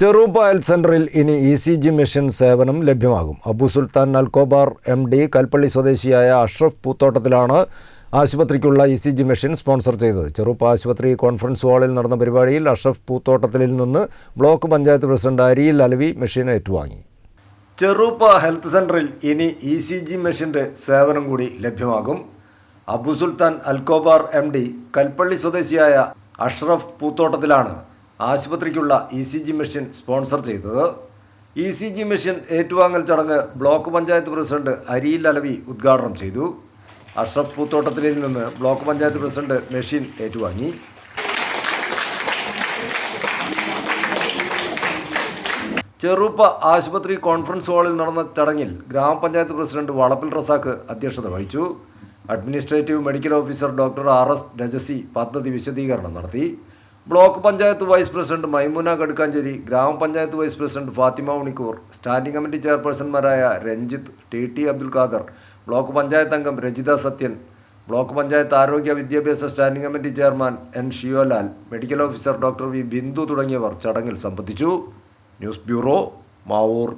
ചെറുപ്പ ഹെൽത്ത് സെന്ററിൽ ഇനി ഇ സി ജി മെഷീൻ സേവനം ലഭ്യമാകും. Abu Sultan Al Khobar M D Kalpalli സ്വദേശിയായ അഷ്റഫ് പൂത്തോട്ടത്തിലാണ് ആശുപത്രിക്കുള്ള E C G machine sponsor ചെയ്തത്. ചെറുപ്പ ആശുപത്രി കോൺഫറൻസ് ഹാളിൽ നടന്ന പരിപാടിയിൽ അഷ്റഫ് പൂത്തോട്ടത്തിൽ നിന്ന് ബ്ലോക്ക് പഞ്ചായത്ത് പ്രസിഡന്റ് അരിയിൽ അലവി മെഷീൻ ഏറ്റുവാങ്ങി. ചെറുപ്പ ഹെൽത്ത് സെന്ററിൽ ഇനി ഇ സി ജി മെഷീന്റെ സേവനം കൂടി ലഭ്യമാകും. Abu Sultan Al Khobar M D Kalpalli സ്വദേശിയായ അഷ്റഫ് പൂത്തോട്ടത്തിലാണ് ആശുപത്രിക്കുള്ള E C G machine sponsor ചെയ്തത്. ഇ സി ജി മെഷീൻ ഏറ്റുവാങ്ങൽ ചടങ്ങ് ബ്ലോക്ക് പഞ്ചായത്ത് പ്രസിഡന്റ് അരിയിൽ അലവി ഉദ്ഘാടനം ചെയ്തു. അഷ്റഫ് പൂത്തോട്ടത്തിലിൽ നിന്ന് ബ്ലോക്ക് പഞ്ചായത്ത് പ്രസിഡന്റ് മെഷീൻ ഏറ്റുവാങ്ങി. ചെറുപ്പ ആശുപത്രി കോൺഫറൻസ് ഹാളിൽ നടന്ന ചടങ്ങിൽ ഗ്രാമപഞ്ചായത്ത് പ്രസിഡന്റ് വളപ്പിൽ റസാഖ് അധ്യക്ഷത വഹിച്ചു. Administrative medical officer doctor R S Rajasi പദ്ധതി വിശദീകരണം നടത്തി. Block panchayat vice president Maimuna Kadukkancheri ഗ്രാമപഞ്ചായത്ത് vice president Fathima Unikkur standing committee ചെയർപേഴ്സൺമാരായ Ranjith T T Abdul Khader block panchayat അംഗം രജിത സത്യൻ ബ്ലോക്ക് പഞ്ചായത്ത് ആരോഗ്യ വിദ്യാഭ്യാസ standing committee chairman N Shiyolal medical officer doctor V Bindu തുടങ്ങിയവർ ചടങ്ങിൽ സംബന്ധിച്ചു. News bureau Mavoor.